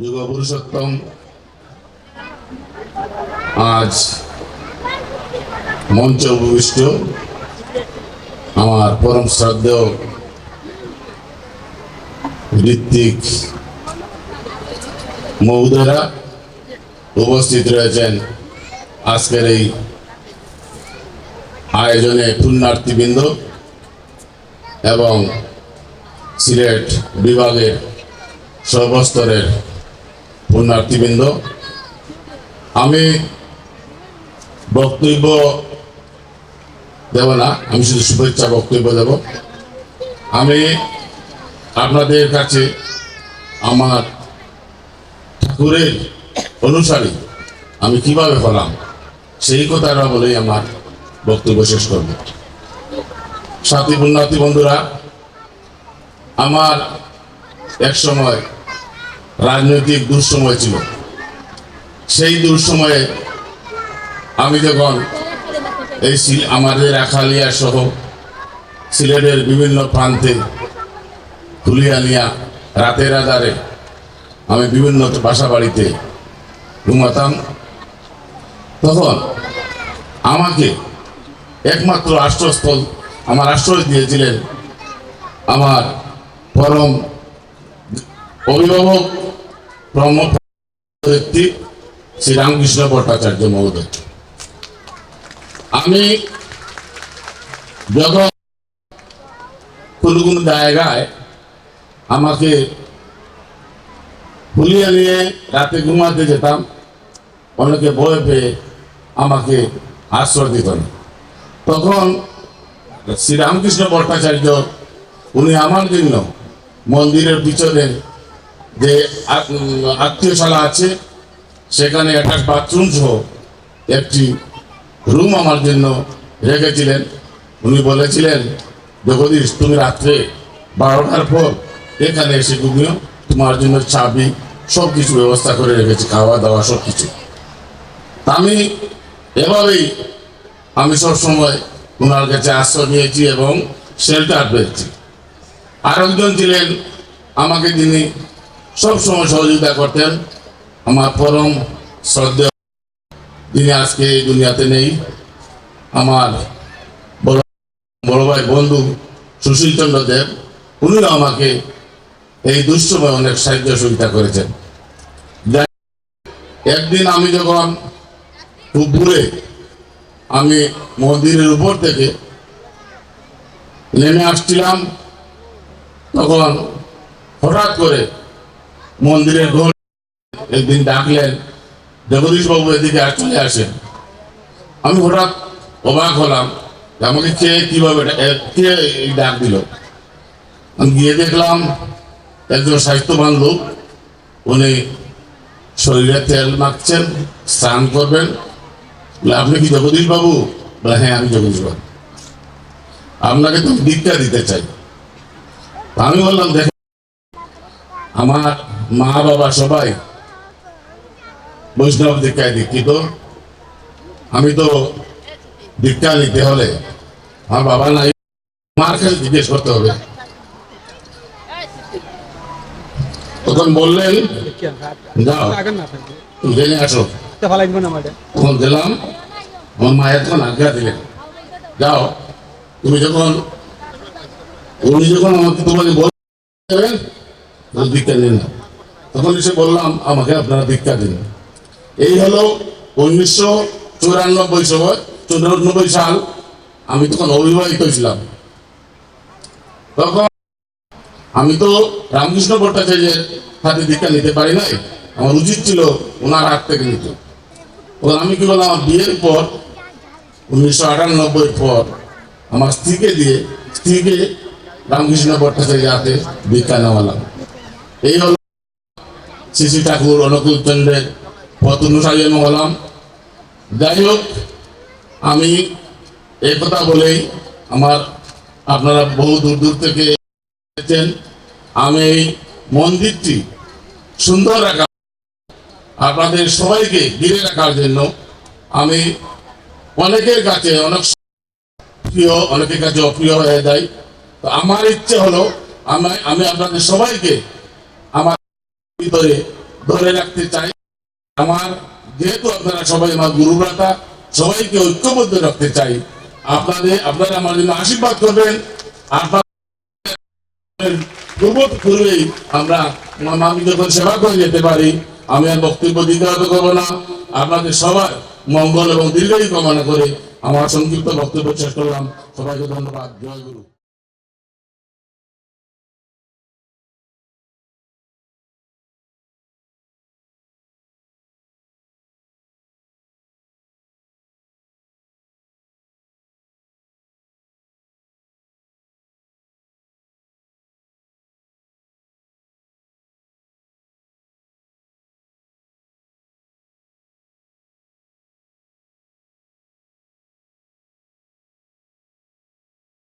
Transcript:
যুগ পুরুষোত্তম আজ মঞ্চ উপবিষ্ট আমার পরম শ্রদ্ধেয় ঋত্বিক মহোদয়রা উপস্থিত রয়েছেন আজকের এই আয়োজনে পুণ্যার্থীবৃন্দ এবং সিলেট বিভাগের সর্বস্তরের পুণ্যার্থীবৃন্দ, আমি বক্তব্য দেব না, আমি শুধু শুভেচ্ছা বক্তব্য দেব। আমি আপনাদের কাছে আমার ঠাকুরের অনুসারী, আমি কীভাবে হলাম, সেই কথাটা বলেই আমার বক্তব্য শেষ করব। সাথী পুণ্যার্থী বন্ধুরা, আমার এক সময় রাজনৈতিক দুঃসময় ছিল। সেই দুঃসময়ে আমি যখন এই আমাদের আখালিয়া সহ সিলেটের বিভিন্ন প্রান্তে ফুলিয়ানিয়া রাতের আধারে আমি বিভিন্ন বাসা বাড়িতে ঘুমাতাম, তখন আমাকে একমাত্র আশ্রয়স্থল আমার আশ্রয় দিয়েছিলেন আমার পরম অভিভাবক ব্রহ্ম ব্যক্তি শ্রী রামকৃষ্ণ ভট্টাচার্য মহোদয়। আমি যখন কোনো কোনো জায়গায় আমাকে ভুলিয়ে নিয়ে রাতে ঘুমাতে যেতাম, অনেকে ভয় পেয়ে আমাকে আশ্রয় দিত তখন শ্রী রামকৃষ্ণ ভট্টাচার্য, উনি আমার জন্য মন্দিরের পিছনে যে আত্মীয়শালা আছে, সেখানে একটা বাথরুম সহ একটি রুম আমার জন্য রেখেছিলেন। উনি বলেছিলেন জগদীশ তুমি রাত্রে বারোটার পর এখানে এসে ঘুমিও। তোমার জন্য চাবি সব কিছু ব্যবস্থা করে রেখেছি, খাওয়া দাওয়া সব কিছু আমি এভাবেই আমি সব সময় ওনার কাছে আশ্রয় নিয়েছি এবং শেল্টার পেয়েছি। আরেকজন ছিলেন, আমাকে যিনি সব সময় সহযোগিতা করতেন। আমার পরম শ্রদ্ধেয় যিনি আজকে এই দুনিয়াতে নেই, আমার বড় বড় ভাই বন্ধু সুশীল চন্দ্র দেব, উনিও আমাকে এই দুঃসময় অনেক সাহায্য সহযোগিতা করেছেন। একদিন আমি যখন খুব দূরে, আমি মন্দিরের উপর থেকে নেমে আসছিলাম, তখন হঠাৎ করে মন্দিরের ঘর একদিন ডাকলেন জগদীশ বাবু এদিকে আর চলে আসেন। আমি হঠাৎ অবাক হলাম আমাকে কে, কীভাবে ডাক দিল? আমি গিয়ে দেখলাম একজন স্বাস্থ্যবান লোক। উনি শরীরে তেল মাখছেন, স্নান করবেন। আপনি কি জগদীশ বাবু? বলে হ্যাঁ আমি জগদীশ বাবু। আপনাকে তো দিতে চাই। আমি বললাম, দেখেন আমার মা বাবা সবাই বৈষ্ণব দীক্ষায় দীক্ষিত। আমি তো দীক্ষা নিতে হলে আমার বাবা নাই, মার কাছে জিজ্ঞেস করতে হবে। তখন বললেন, যাও জেনে আসো। তখন দিলাম, আমার মায়ের তখন আজ্ঞা দিলেন, যাও, তুমি যখন, উনি যখন আমাকে তোমাকে বলবেন দীক্ষা নিন না। তখন এসে বললাম, আমাকে আপনারা দীক্ষা দিন। এই হলো উনিশশো চুরানব্বই সময়, চুরানব্বই সাল আমি তখন অবিবাহিত ছিলাম। তখন আমি তো রামকৃষ্ণ ভট্টাচার্যের হাতে দীক্ষা নিতে পারি নাই, আমার উচিত ছিল ওনার হাত থেকে নিতে। তখন আমি কি বললাম, আমার বিয়ের পর, উনিশশো আটানব্বই পর আমার স্ত্রীকে দিয়ে, স্ত্রীকে রামকৃষ্ণ ভট্টাচার্যের হাতে দীক্ষা নেওয়ালাম এই হলো শ্রী ঠাকুর অনুকূল চন্দ্রের পথ অনুসারী আমি হলাম। যাই হোক আমি এই কথা বলেই আমার আপনারা বহু দূর দূর থেকে এসেছেন। আমি এই মন্দিরটি সুন্দর রাখা আপনাদের সবাইকে ঘিরে রাখার জন্য আমি অনেকের কাছে অনেক প্রিয়, অনেকের কাছে অপ্রিয় হয়ে যায় তো আমার ইচ্ছে হলো আমি আমি আপনাদের সবাইকে ভিতরে ধরে রাখতে চাই। আমার যেহেতু আপনারা সবাই আমার গুরু ভ্রাতা, সবাইকে ঐক্যবদ্ধ রাখতে চাই। আপনাদের, আপনারা আমার জন্য আশীর্বাদ করবেন। আমরা আমি যখন সেবা করে যেতে পারি। আমি আর বক্তব্য দীর্ঘায়িত করব না। আপনাদের সবার মঙ্গল এবং দীর্ঘায়ু কামনা করে আমার সংক্ষিপ্ত বক্তব্য শেষ করলাম। সবাইকে ধন্যবাদ। জয় গুরু।